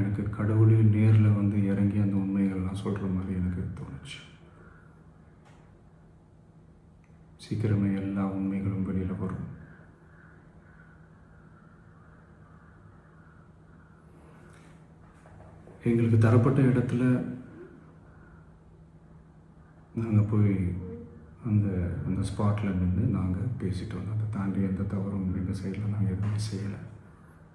எனக்கு கடவுளே நேரில் வந்து இறங்கி அந்த உண்மைகள்லாம் சொல்கிற மாதிரி எனக்கு தோணுச்சு. சீக்கிரமே எல்லா உண்மைகளும் வெளியில் வரும். எங்களுக்கு தரப்பட்ட இடத்துல நாங்கள் போய் அந்த அந்த ஸ்பாட்டில் நின்று நாங்கள் பேசிட்டு வந்தோம் அதை தாண்டி எந்த தவறும் எங்கள் சைடில் நாங்கள் எதுவுமே செய்யலை.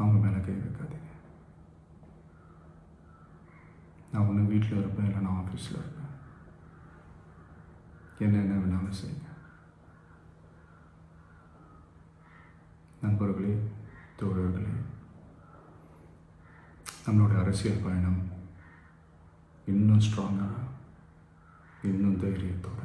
அவங்க மேலே கை வைக்காதீங்க. நான் ஒன்று வீட்டில் இருப்பேன் இல்லை நான் ஆஃபீஸில் இருப்பேன். என்ன என்ன வேணாலும் செய்யுங்க. நண்பர்களே தோழர்களே நம்மளுடைய அரசியல் பயணம் இன்னும் ஸ்ட்ராங்காக இன்னும் தைரியத்தோட